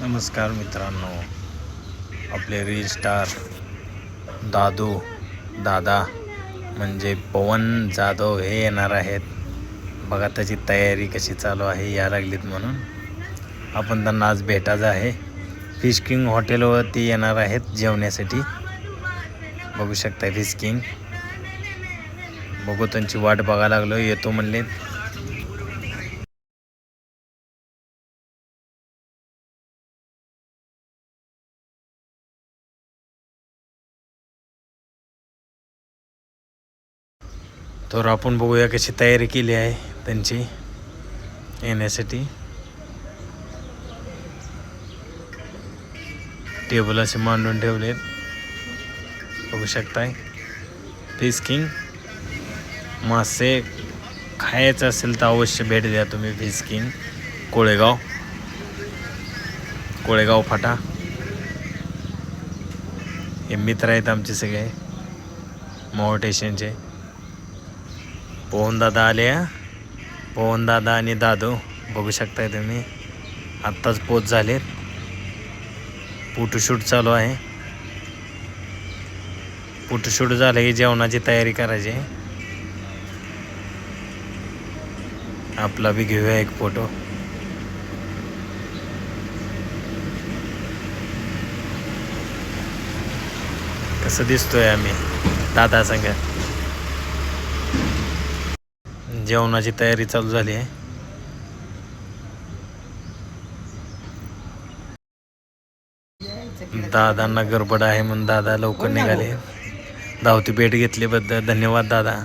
नमस्कार मित्रांनो. आपले रील स्टार दादू दादा म्हणजे पवन जाधव हे येणार आहेत. बघा त्याची तयारी कशी चालू आहे या लागलीत म्हणून. आपण त्यांना आज भेटायचं आहे. फिश किंग हॉटेलवरती येणार आहेत जेवण्यासाठी. बघू शकता फिश किंग बघू त्यांची वाट बघायला लागलो येतो म्हणले तर आपण बघूया कशी तयारी केली आहे त्यांची येण्यासाठी. टेबल असे मांडून ठेवलेत. बघू शकताय. फिश किंग मासे खायचं असेल तर अवश्य भेट द्या तुम्ही फिश किंग कोळेगाव. कोळेगाव फाटा. हे मित्र आहेत आमचे सगळे. मोहो पोहन दादा आले पोहन दादा आणि दादू बघू शकताय तुम्ही. आत्ताच पोच झालेत. फोटोशूट चालू आहे. फोटोशूट झालं की जेवणाची तयारी करायची. आहे. आपला बी घेऊया एक फोटो. कसं दिसतोय आम्ही? दादा संघ जेवणाची तयारी चालू झाली आहे. दादांना गडबड आहे म्हणून दादा लवकर निघाले. धावती भेट घेतलीबद्दल धन्यवाद दादा.